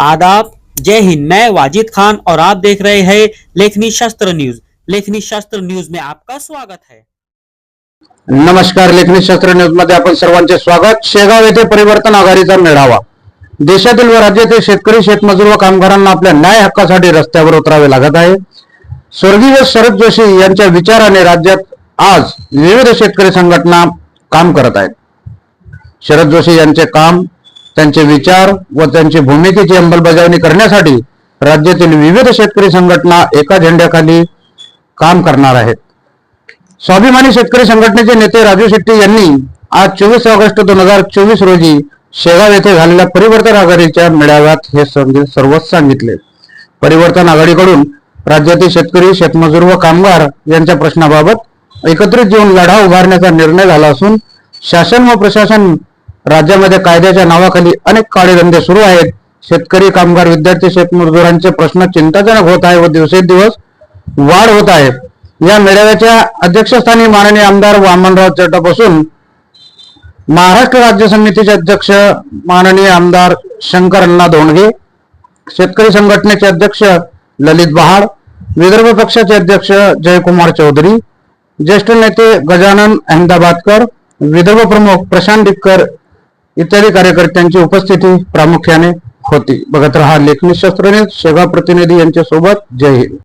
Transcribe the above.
आदाब। जय हिंद, मैं वाजिद खान और आप देख रहे हैं लेखनी शास्त्र न्यूज़। लेखनी शास्त्र न्यूज़ में आपका स्वागत है। नमस्कार, लेखनी शास्त्र न्यूज़ मध्ये आपण सर्वांचे स्वागत. शेगाव येथे परिवर्तन आघाडीचा मेळावा. देशातील व राज्यातील शेतकरी, शेतमजूर व कामगारांना आपल्या न्याय हक्कासाठी रस्त्यावर उतरावे लागत आहे. स्वर्गीय शरद जोशी यांच्या विचाराने राज्यात आज विविध शेतकरी संघटना काम करत आहेत. शरद जोशी काम त्यांचे विचार व त्यांची भूमिकेची अंमलबजावणी करण्यासाठी राज्यातील विविध शेतकरी संघटना एका झेंड्याखाली काम करणार आहेत. स्वाभिमानी शेतकरी संघटनेचे नेते राजू शेट्टी यांनी आज चोवीस ऑगस्ट दोन हजार चोवीस रोजी शेगाव येथे झालेल्या परिवर्तन आघाडीच्या मेळाव्यात हे सर्व सांगितले. परिवर्तन आघाडीकडून राज्यातील शेतकरी शेतमजूर व कामगार यांच्या प्रश्नाबाबत एकत्रित येऊन लढा उभारण्याचा निर्णय झाला असून शासन व प्रशासन राज्यामध्ये कायद्याच्या नावाखाली अनेक काळेधंदे सुरू आहेत. शेतकरी कामगार विद्यार्थी शेतमजुरांचे प्रश्न चिंताजनक होत आहे व दिवसेंदिवस वाढ होत आहे. या मेळाव्याच्या अध्यक्षस्थानी माननीय आमदार वामनराव चटप असून महाराष्ट्र राज्य समितीचे अध्यक्ष माननीय आमदार शंकर अण्णा धोंडगे शेतकरी संघटनेचे अध्यक्ष ललित बहाड विदर्भ पक्षाचे अध्यक्ष जयकुमार चौधरी ज्येष्ठ नेते गजानन अहमदाबादकर विदर्भ प्रमुख प्रशांत डिक्कर इत्यादी कार्यकर्त्यांची उपस्थिती प्रामुख्याने होती. बघत रहा लेखनी शास्त्रज्ञ सेवा प्रतिनिधी यांच्या सोबत जय हिंद.